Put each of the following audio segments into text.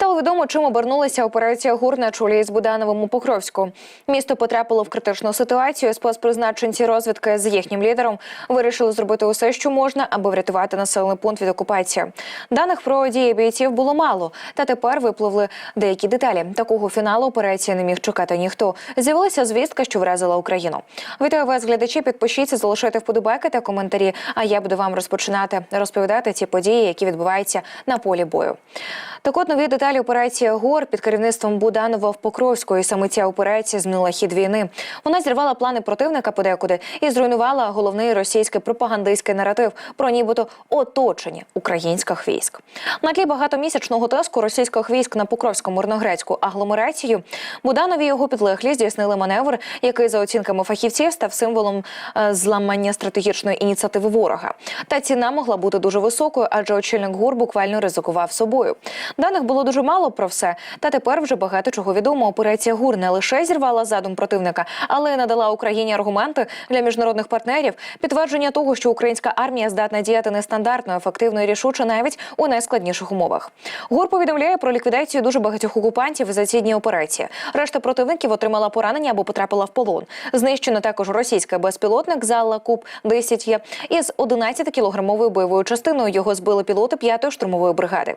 Стало відомо, чим обернулася операція ГУР на чолі з Будановим у Покровську. Місто потрапило в критичну ситуацію. Спецпризначенці розвідки з їхнім лідером вирішили зробити усе, що можна, аби врятувати населений пункт від окупації. Даних про дії бійців було мало, та тепер випливли деякі деталі. Такого фіналу операції не міг чекати ніхто. З'явилася звістка, що вразила Україну. Вітаю вас, глядачі. Підпишіться, залишайте вподобайки та коментарі. А я буду вам розпочинати розповідати ті події, які відбуваються на полі бою. Так от нові деталі операції ГОР під керівництвом Буданова в Покровську. І саме ця операція змінила хід війни. Вона зірвала плани противника подекуди і зруйнувала головний російський пропагандистський наратив про нібито оточення українських військ. На тлі багатомісячного тиску російських військ на Покровсько-Мирногрецьку агломерацію Буданов і його підлеглі здійснили маневр, який за оцінками фахівців став символом е, зламання стратегічної ініціативи ворога. Та ціна могла бути дуже високою, адже очільник ГУР буквально ризикував собою. Даних було дуже мало про все. Та тепер вже багато чого відомо. Операція ГУР не лише зірвала задум противника, але й надала Україні аргументи для міжнародних партнерів, підтвердження того, що українська армія здатна діяти нестандартно, ефективно і рішуче навіть у найскладніших умовах. ГУР повідомляє про ліквідацію дуже багатьох окупантів за ці дні операції. Решта противників отримала поранення або потрапила в полон. Знищено також російський безпілотник Залла Куб 10 є із 11 кілограмовою бойовою частиною. Його збили пілоти 5-ї штурмової бригади.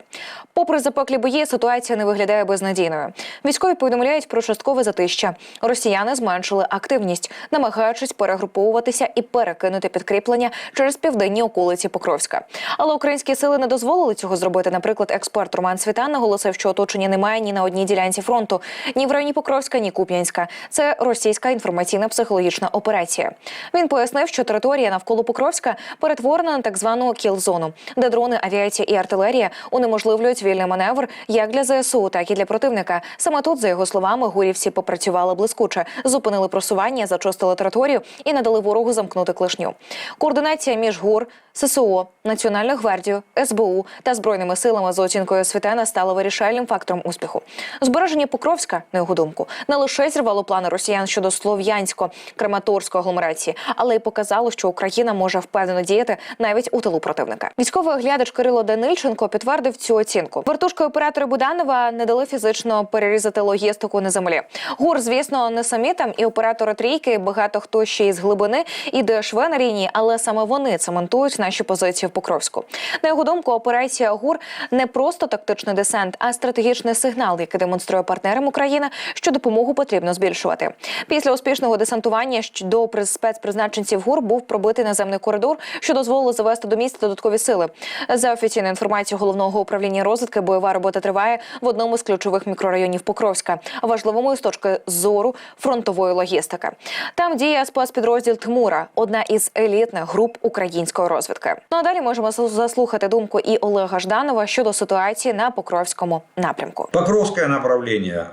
Попри запеклі бої, ситуація не виглядає безнадійною. Військові повідомляють про часткове затища. Росіяни зменшили активність, намагаючись перегруповуватися і перекинути підкріплення через південні околиці Покровська. Але українські сили не дозволили цього зробити. Наприклад, експерт Роман Світан наголосив, що оточення немає ні на одній ділянці фронту, ні в районі Покровська, ні Куп'янська. Це російська інформаційна психологічна операція. Він пояснив, що територія навколо Покровська перетворена на так звану кіл-зону, де дрони, авіація і артилерія унеможливлюють вільний маневр як для ЗСУ, так і для противника. Саме тут, за його словами, гурівці попрацювали блискуче, зупинили просування, зачистили територію і надали ворогу замкнути клешню. Координація між ГУР, ССО, Національною гвардією, СБУ та збройними силами за оцінкою Світена стала вирішальним фактором успіху. Збереження Покровська, на його думку, не лише зірвало плани росіян щодо Слов'янсько-Краматорської агломерації, але й показало, що Україна може впевнено діяти навіть у тилу противника. Військовий оглядач Кирило Данильченко підтвердив цю оцінку. Вертушки оператори Буданова не дали фізично перерізати логістику на землі. Гур, звісно, не самі там і оператори трійки. Багато хто ще із глибини і ДШВ на лінії, але саме вони цементують наші позиції в Покровську. На його думку, операція ГУР не просто тактичний десант, а стратегічний сигнал, який демонструє партнерам України, що допомогу потрібно збільшувати. Після успішного десантування до приз- спецпризначенців ГУР був пробитий наземний коридор, що дозволило завести до міста додаткові сили. За офіційною інформацією головного управління розвідки, бойова робота триває в одному з ключових мікрорайонів Покровська, важливому з точки зору фронтової логістики. Там діє спецпідрозділ Тмура, одна із елітних груп української розвідки. Ну а далі можемо заслухати думку і Олега Жданова щодо ситуації на Покровському напрямку. Покровське направление.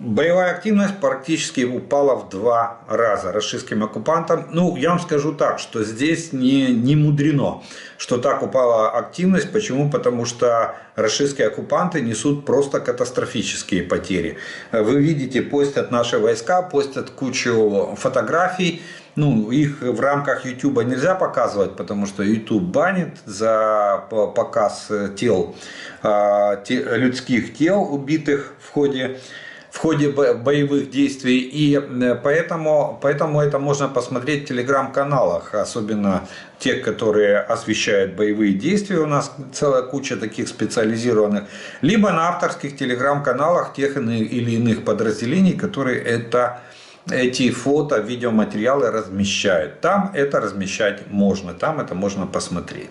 Боевая активность практически упала в два раза российским оккупантам. Ну, я вам скажу так, что здесь не, не мудрено, что так упала активность. Почему? Потому что российские оккупанты несут просто катастрофические потери. Вы видите, постят наши войска, постят кучу фотографий. Ну, их в рамках YouTube нельзя показывать, потому что YouTube банит за по- показ тел, а, людских тел, убитых в ходе в ходе бо- боевых действий. И э, поэтому, поэтому это можно посмотреть в телеграм-каналах, особенно те, которые освещают боевые действия. У нас целая куча таких специализированных. Либо на авторских телеграм-каналах тех или иных подразделений, которые это эти фото, видеоматериалы размещают. Там это размещать можно, там это можно посмотреть.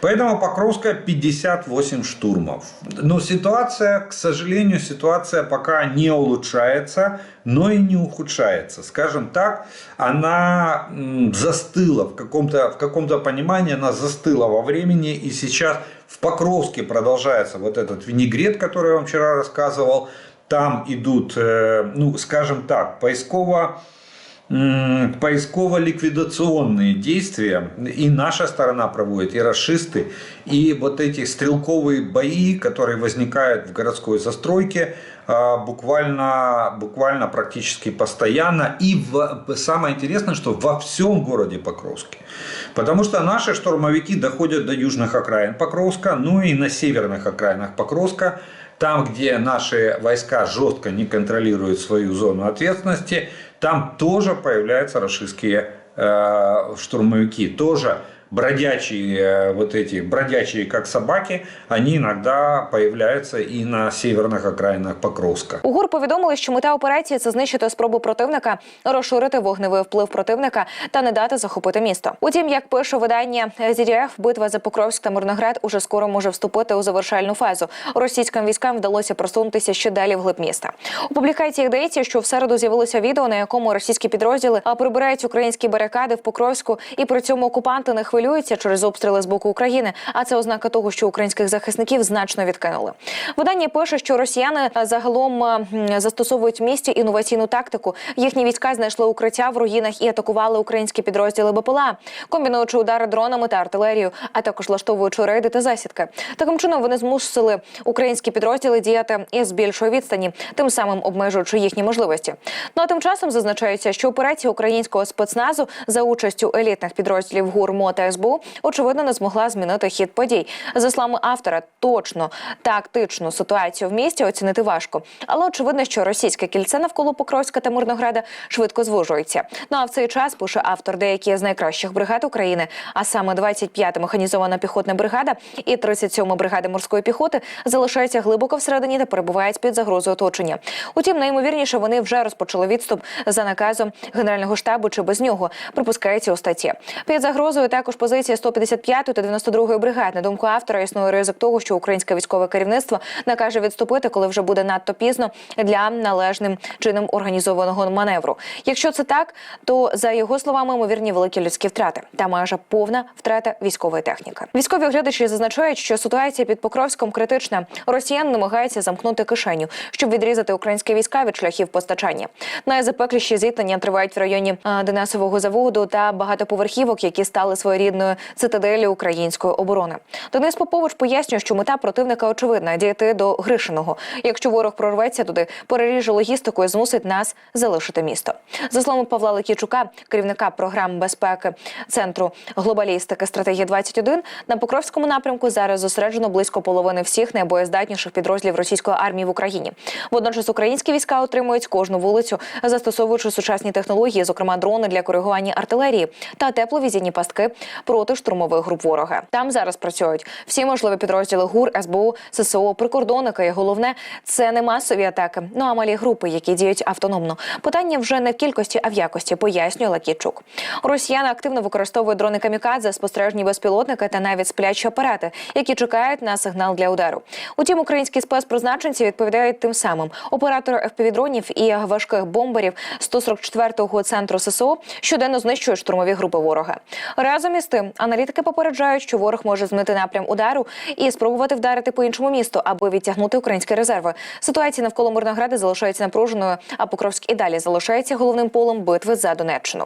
Поэтому Покровская 58 штурмов. Но ситуация, к сожалению, ситуация пока не улучшается, но и не ухудшается. Скажем так, она застыла в каком-то в каком-то понимании, она застыла во времени. И сейчас в Покровске продолжается вот этот винегрет, который я вам вчера рассказывал. Там идут, э, ну, скажем так, поисково поисково-ликвидационные действия и наша сторона проводит, и расисты, и вот эти стрелковые бои, которые возникают в городской застройке, а, буквально, буквально практически постоянно. И в- самое интересное, что во всем городе Покровске. Потому что наши штурмовики доходят до южных окраин Покровска, ну и на северных окраинах Покровска Там, где наши войска жестко не контролируют свою зону ответственности, там тоже появляются рашистские э, штурмовики. Тоже бродячие, э, вот эти бродячие как собаки, они иногда появляются и на северных окраинах Покровска. У ГУР повідомили, що мета операції це знищити спробу противника, розширити вогневий вплив противника та не дати захопити місто. Утім, як пише видання ZDF, битва за Покровськ та Мирноград уже скоро може вступити у завершальну фазу. Російським військам вдалося просунутися ще далі вглиб міста. У публікації йдеться, що в середу з'явилося відео, на якому російські підрозділи а, прибирають українські барикади в Покровську, і при цьому окупанти не хвилюються через обстріли з боку України. А це ознака того, що українських захисників значно відкинули. Видання пише, що росіяни загалом застосовують в місті інноваційну тактику. Їхні війська знайшли укриття в руїнах і атакували українські підрозділи БПЛА, комбінуючи удари дронами та артилерією, а також влаштовуючи рейди та засідки. Таким чином вони змусили українські підрозділи діяти із більшої відстані, тим самим обмежуючи їхні можливості. Ну а тим часом зазначається, що операція українського спецназу за участю елітних підрозділів ГУР, МО СБУ очевидно не змогла змінити хід подій. За словами автора, точно тактичну ситуацію в місті оцінити важко, але очевидно, що російське кільце навколо Покровська та Мирнограда швидко звужується. Ну а в цей час пише автор деякі з найкращих бригад України, а саме 25-та механізована піхотна бригада і 37-ма бригада морської піхоти залишаються глибоко всередині та перебувають під загрозою оточення. Утім, найімовірніше вони вже розпочали відступ за наказом генерального штабу чи без нього. Припускається у статті. Під загрозою також позиція 155 та 92 бригад. На думку автора існує ризик того, що українське військове керівництво накаже відступити, коли вже буде надто пізно для належним чином організованого маневру. Якщо це так, то за його словами ймовірні великі людські втрати та майже повна втрата військової техніки. Військові оглядачі зазначають, що ситуація під Покровськом критична. Росіяни намагаються замкнути кишеню, щоб відрізати українські війська від шляхів постачання. Найзапекліші зіткнення тривають в районі е, Денисового заводу та багатоповерхівок, які стали своєрідною цитаделі української оборони. Денис Попович пояснює, що мета противника очевидна дійти до Гришиного. Якщо ворог прорветься туди, переріже логістику і змусить нас залишити місто. За словами Павла Лекічука, керівника програм безпеки центру глобалістики стратегія 21 на Покровському напрямку зараз зосереджено близько половини всіх найбоєздатніших підрозділів російської армії в Україні. Водночас українські війська отримують кожну вулицю, застосовуючи сучасні технології, зокрема дрони для коригування артилерії та тепловізійні пастки проти штурмових груп ворога. Там зараз працюють всі можливі підрозділи ГУР, СБУ, ССО, прикордонника. І головне це не масові атаки, ну а малі групи, які діють автономно. Питання вже не в кількості, а в якості, пояснює Лакійчук. Росіяни активно використовують дрони камікадзе, спостережні безпілотники та навіть сплячі апарати, які чекають на сигнал для удару. Утім, українські спецпризначенці відповідають тим самим. Оператори FPV-дронів і важких бомберів 144-го центру ССО щоденно знищують штурмові групи ворога. Разом із тим, аналітики попереджають, що ворог може змінити напрям удару і спробувати вдарити по іншому місту, аби відтягнути українські резерви. Ситуація навколо Мирнограда залишається напруженою, а Покровськ і далі залишається головним полем битви за Донеччину.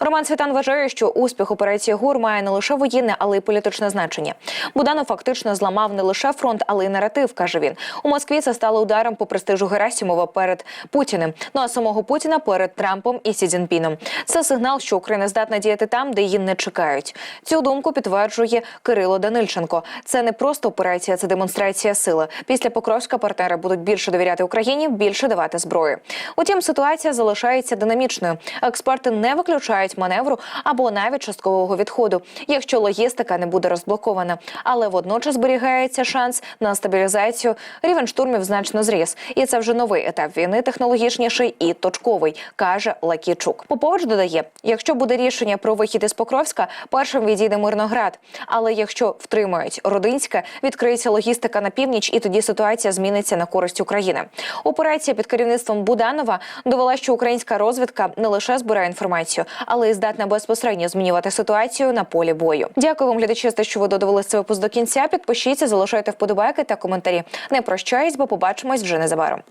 Роман Світан вважає, що успіх операції ГУР має не лише воєнне, але й політичне значення. Буданов фактично зламав не лише фронт, але й наратив, каже він. У Москві це стало ударом по престижу Герасимова перед Путіним. Ну а самого Путіна перед Трампом і Сі Цзіньпіном. Це сигнал, що Україна здатна діяти там, де її не чекають. Цю думку підтверджує Кирило Данильченко. Це не просто операція, це демонстрація сили. Після Покровська партнери будуть більше довіряти Україні, більше давати зброї. Утім, ситуація залишається динамічною. Експерти не виключають маневру або навіть часткового відходу, якщо логістика не буде розблокована. Але водночас зберігається шанс на стабілізацію. Рівень штурмів значно зріс, і це вже новий етап війни, технологічніший і точковий, каже Лакічук. Попович додає: якщо буде рішення про вихід із Покровська, першим відійде Мирноград. Але якщо втримають Родинське, відкриється логістика на північ, і тоді ситуація зміниться на користь України. Операція під керівництвом Буданова довела, що українська розвідка не лише збирає інформацію, але й здатна безпосередньо змінювати ситуацію на полі бою. Дякую вам, глядачі, за те, що ви додивилися цей випуск до кінця. Підпишіться, залишайте вподобайки та коментарі. Не прощаюсь, бо побачимось вже незабаром.